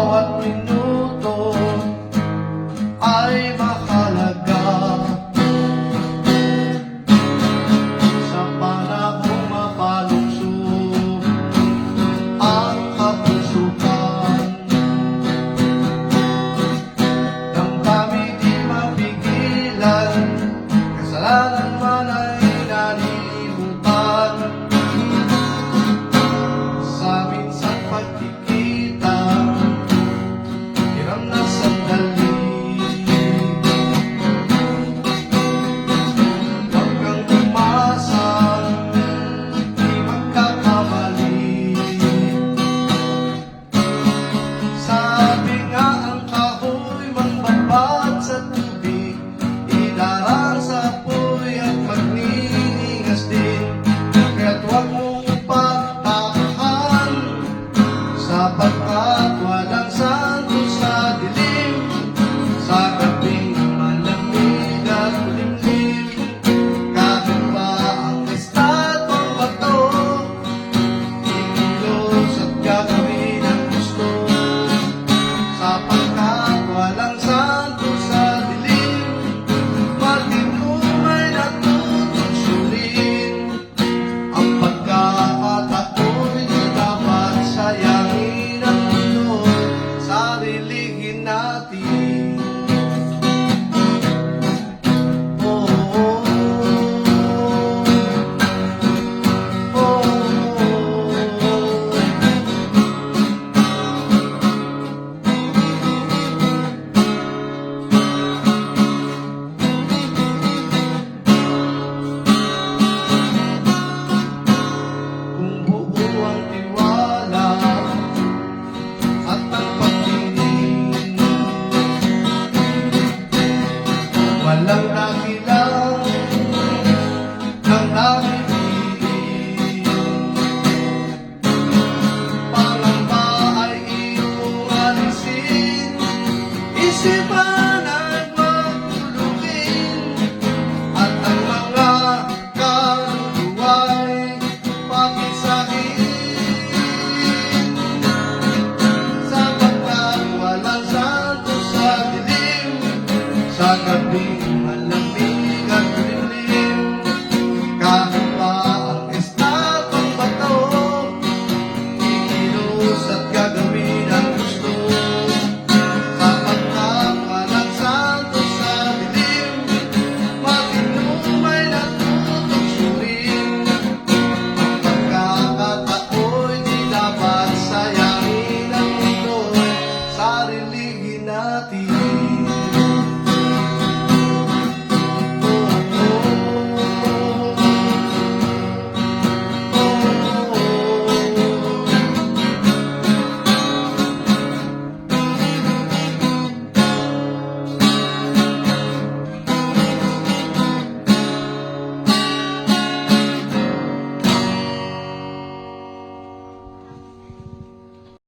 bawat minuto ay mahalaga. Sa panahong mapalusog ang kapusukan ng kami di mapigilan kasalanan man ay nalilimutan sa minsan pagkikita isipan at At ang mga kaluluwa'y pakisahin Sapagkat walang santo sa dilim Sa gabi